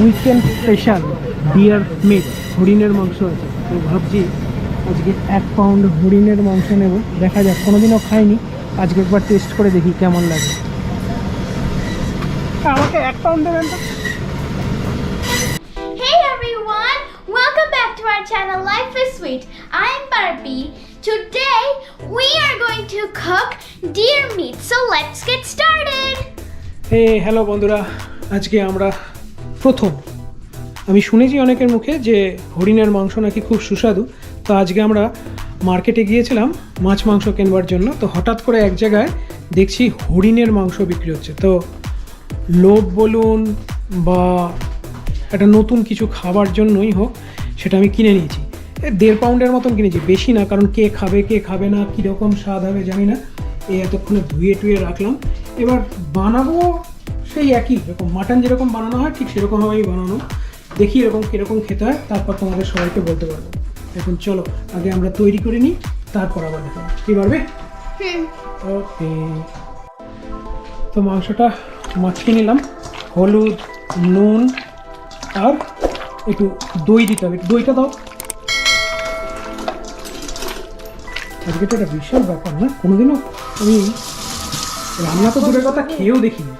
Weekend special deer meet হরিণের মাংস আছে তো ভাবছি আজকে এক পাউন্ড হরিণের মাংস নেব দেখা যাক কোনোদিনও খাইনি আজকে একবার টেস্ট করে দেখি কেমন লাগে আমাকে এক পাউন্ড দেবেন তো Hey everyone! Welcome back to our channel Life is Sweet. I'm Barbie. Today we are going to cook deer meat. So let's get started. Hey hello বন্ধুরা আজকে আমরা প্রথম। আমি শুনেছি অনেকের মুখে যে হরিণের মাংস নাকি খুব সুস্বাদু। তো আজকে আমরা মার্কেটে গিয়েছিলাম মাছ মাংস কেনবার জন্য। তো হঠাৎ করে এক জায়গায় দেখছি হরিণের মাংস বিক্রি হচ্ছে। তো লোভ বলুন বা একটা নতুন কিছু খাবার জন্যই হোক, সেটা আমি কিনে নিয়েছি। দেড় পাউন্ডের মতন কিনেছি। বেশি না, কারণ কে খাবে কে খাবে না, কীরকম স্বাদ হবে জানি না। এই এতক্ষণে ধুয়ে টুয়ে রাখলাম। এবার বানাবো সেই একই রকম মাটন যেরকম বানানো হয় ঠিক সেরকমভাবেই বানানো। দেখি এরকম কীরকম খেতে হয় তারপর তোমাদের সবাইকে বলতে পারব। এখন চলো আগে আমরা তৈরি করে নিই তারপর আবার দেখাবো কী পারবে. ওকে। তো মাংসটা মাখিয়ে নিলাম। হলুদ নুন আর একটু দই দিতে হবে। দইটা দাও। আজকে তো একটা বিশাল ব্যাপার না? কোনোদিনও আমি রান্না তো দূরের কথা খেয়েও দেখিনি।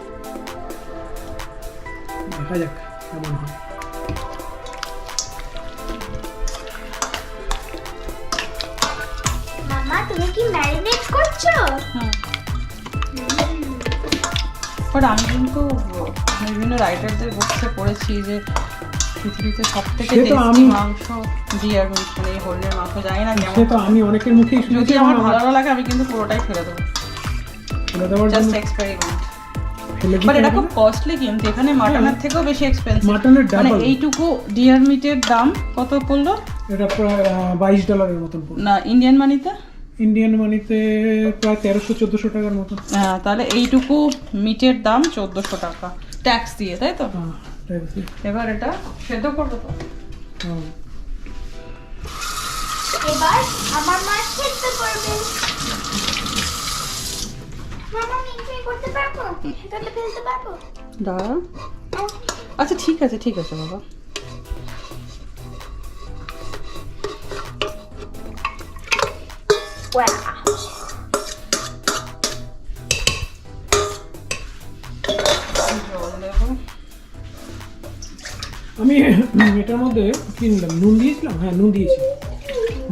দেখা যাক কেমন হয়। মামা তুমি কি ম্যারিনেট করছ? বাট আমি কিন্তু বিভিন্ন রাইটারদের পড়েছি যে পৃথিবীতে সব থেকে তো টেস্টি আমি- মাংস ডিয়ার মানে হরিণের মাংস জানি না কেমন। তো আমি অনেকের মুখেই শুনেছি যদি আমার ভালো লাগে আমি কিন্তু পুরোটাই ফেলে দেবো। ফেলে দেওয়ার জাস্ট এক্সপেরিমেন্ট ফেলে বাট এটা খুব কস্টলি কিন্তু এখানে মাটনের থেকেও বেশি এক্সপেন্সিভ মাটনের মানে এইটুকু ডিয়ার মিটের দাম কত পড়ল? এটা প্রায় বাইশ ডলারের মতন পড়বে না ইন্ডিয়ান মানিতে ইন্ডিয়ান মানিতে প্রায় তেরোশো চোদ্দোশো টাকার মতো হ্যাঁ তাহলে এইটুকু মিটের দাম চোদ্দোশো টাকা। ট্যাক্স দিয়ে তাই তো? হ্যাঁ। এবার এটা সেদ্ধ করব তো। হ্যাঁ। এবার আমার মাছ খেতে করবে মামা আমি এনজয় করতে পারব এটাতে ফেলতে পারব দাঁড়া আচ্ছা ঠিক আছে ঠিক আছে বাবা. আমি এটার মধ্যে কি নিলাম? নুন দিয়েছিলাম? হ্যাঁ নুন দিয়েছি।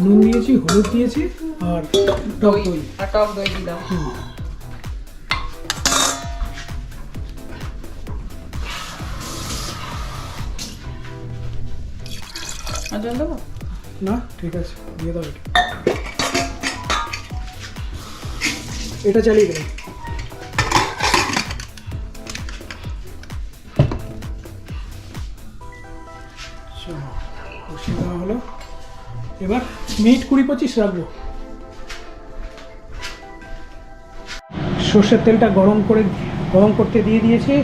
নুন দিয়েছি হলুদ দিয়েছি আর টক দই। আর টক দই দিলাম। জল দেবো না, ঠিক আছে, দিয়ে দাও এটা। চালিয়ে কষিয়ে হলো। এবার মিনিট কুড়ি পঁচিশ রাখব। সর্ষের তেলটা গরম করে, গরম করতে দিয়ে দিয়েছি।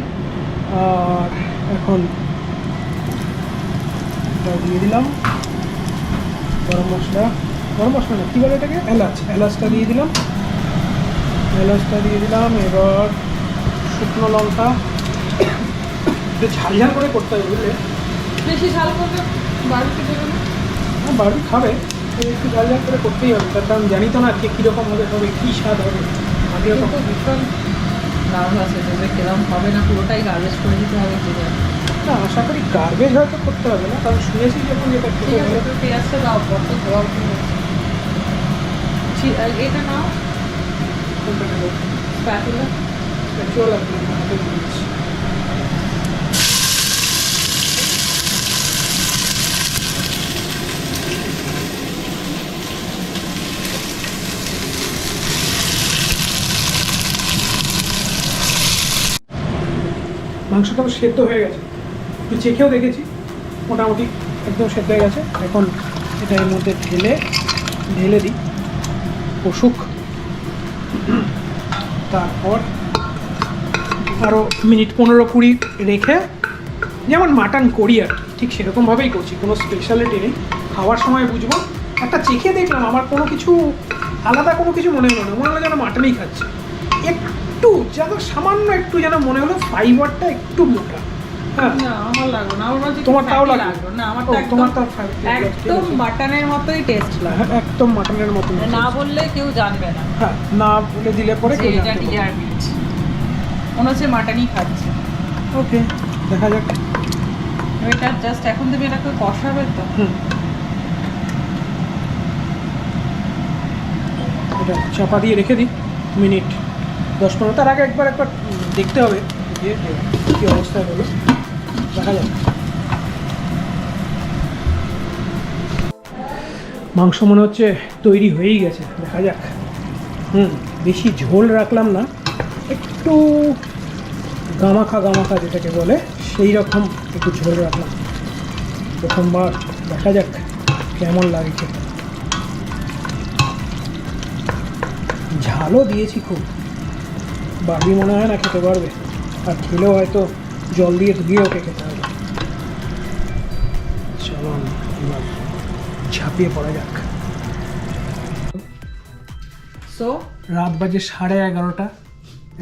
আর এখন এটা দিয়ে দিলাম। গরম মশলা। গরম মশলা না কী বলে এটাকে? এলাচ। এলাচটা দিয়ে দিলাম। এলাচটা দিয়ে দিলাম। এবার শুকনো লঙ্কা। একটু ঝাল ঝাল করে করতে হবে বুঝলে? বেশি ঝাল করবে? বাড়িতে দেবে না? হ্যাঁ বাড়ি খাবে। একটু ঝাল ঝাল করে করতেই হবে। তার কারণ জানি তো না আজকে কীরকম হবে হবে কী স্বাদ হবে। আগে কিন্তু ভীষণ দারুণ আছে যে কিরম হবে না পুরোটাই গার্বেজ করে দিতে হবে কি। না আশা করি গার্বেজ হয়তো করতে হবে না কারণ শুনেছি যখন যেটা ঠিক আছে হবে। পেঁয়াজটা দাও এটা নাও স্প্যাটুলা? দিচ্ছি। মাংসটা সেদ্ধ হয়ে গেছে। একটু চেখেও দেখেছি। মোটামুটি একদম সেদ্ধ হয়ে গেছে। এখন এটা এর মধ্যে ঢেলে ঢেলে দিই। কষুক। তারপর আরও মিনিট পনেরো কুড়ি রেখে যেমন মাটন করি আর ঠিক সেরকমভাবেই করছি। কোনো স্পেশালিটি নেই। খাওয়ার সময় বুঝব। একটা চেখে দেখলাম, আমার কোনো কিছু আলাদা কোনো কিছু মনে হলো না। মনে হলো যেন মাটনই খাচ্ছে। একটু যেন সামান্য একটু যেন মনে হলো ফাইবারটা একটু মোটা। হ্যাঁ তোমারটাও না আমার তোমারটাও একদম মাটনের মতোই টেস্ট লাগে একদম মাটনের মতো না বললে কেউ জানবে না। হ্যাঁ না বলে দিলে পরে কেউ এটা ডিয়ার মিট মনে হচ্ছে মাটনই খাচ্ছে। ওকে দেখা যাক। এটা জাস্ট এখন তুমি এটাকে কষাবে তো। এটা চাপা দিয়ে রেখে দিই মিনিট দশ পনেরো। তার আগে একবার একবার দেখতে হবে কী অবস্থায় হলো। দেখা যাক। মাংস মনে হচ্ছে তৈরি হয়েই গেছে, দেখা যাক। হুম, বেশি ঝোল রাখলাম না, একটু গামাখা গামাখা যেটাকে বলে, সেই রকম একটু ঝোল রাখলাম। প্রথমবার, দেখা যাক কেমন লাগে খেতে। ঝালও দিয়েছি খুব। বাড়ি মনে হয় না খেতে পারবে, আর খেলেও হয়তো জল দিয়ে ধুয়ে ওকে খেতে হবে। চলো ঝাঁপিয়ে পড়া যাক। সো রাত বাজে সাড়ে এগারোটা।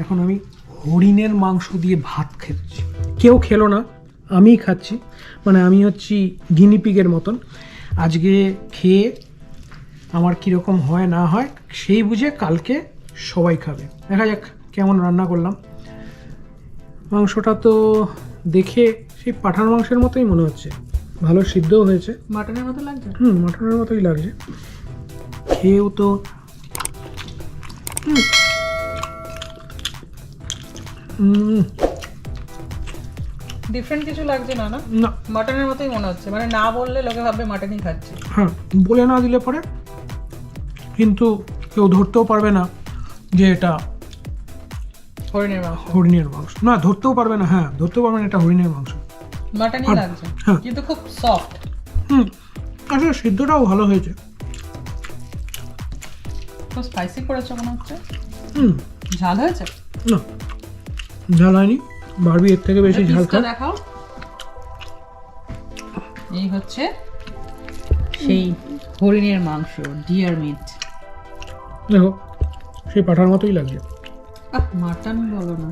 এখন আমি হরিণের মাংস দিয়ে ভাত খেচ্ছি। কেউ খেলো না, আমিই খাচ্ছি। মানে আমি হচ্ছি গিনিপিগের মতন। আজকে খেয়ে আমার কীরকম হয় না হয়, সেই বুঝে কালকে সবাই খাবে। দেখা যাক কেমন রান্না করলাম। মাংসটা তো দেখে সেই পাঠার মাংসের মতোই মনে হচ্ছে। ভালো সিদ্ধও হয়েছে। মাটনের মতো লাগছে? হুম মাটনের মতোই লাগছে। খেয়েও তো ডিফারেন্ট কিছু লাগছে না না? না। মাটনের মতোই মনে হচ্ছে। মানে না বললে লোকে ভাববে মাটনই খাচ্ছে। হ্যাঁ বলে না দিলে পরে কিন্তু কেউ ধরতেও পারবে না যে এটা হরিণের মাংস। হরিণের মাংস। না ধরতেও পারবে না হ্যাঁ ধরতেও পারবে না এটা হরিণের মাংস। মাটনই লাগছে হ্যাঁ। কিন্তু খুব সফট হুম আসলে সিদ্ধটাও ভালো হয়েছে। খুব স্পাইসি করেছে মনে হচ্ছে? হুম। ঝাল হয়েছে? না ঝাল হয়নি বারবি এর থেকে বেশি ঝাল খায় দেখাও। এই হচ্ছে সেই হরিণের মাংস ডিয়ার মিট দেখো সেই পাঠার মতোই লাগছে। মাটন বলো না।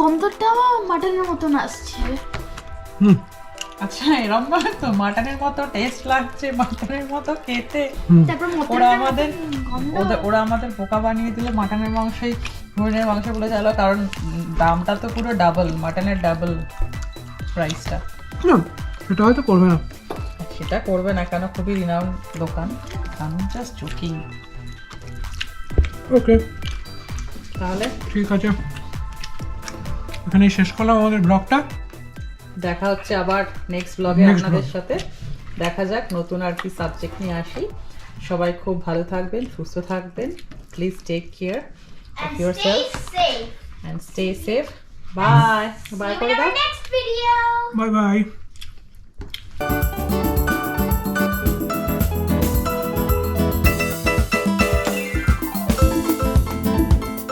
গন্ধটাও মাটনের মতন আসছে। হুম। আচ্ছা এরম ভাবে তো মাটনের মতো টেস্ট লাগছে মাটনের মতো খেতে। ওরা আমাদের ওদের ওরা আমাদের বোকা বানিয়ে দিল মাটনের মাংসই হরিণের মাংস বলে চালো কারণ দামটা তো পুরো ডাবল মাটনের ডাবল প্রাইসটা না সেটা হয়তো করবে না। সেটা করবে না কেন? খুবই রিনাউন্ড দোকান। আমি জাস্ট জোকিং ওকে তাহলে? ঠিক আছে। এখানেই শেষ করলাম আমাদের ব্লগটা দেখা হচ্ছে আবার নেক্সট ব্লগে আপনাদের সাথে। দেখা যাক নতুন আর কি সাবজেক্ট নিয়ে আসি। সবাই খুব ভালো থাকবেন সুস্থ থাকবেন। Please take care of yourself. And stay safe bye bye করে দাও our next video. Bye bye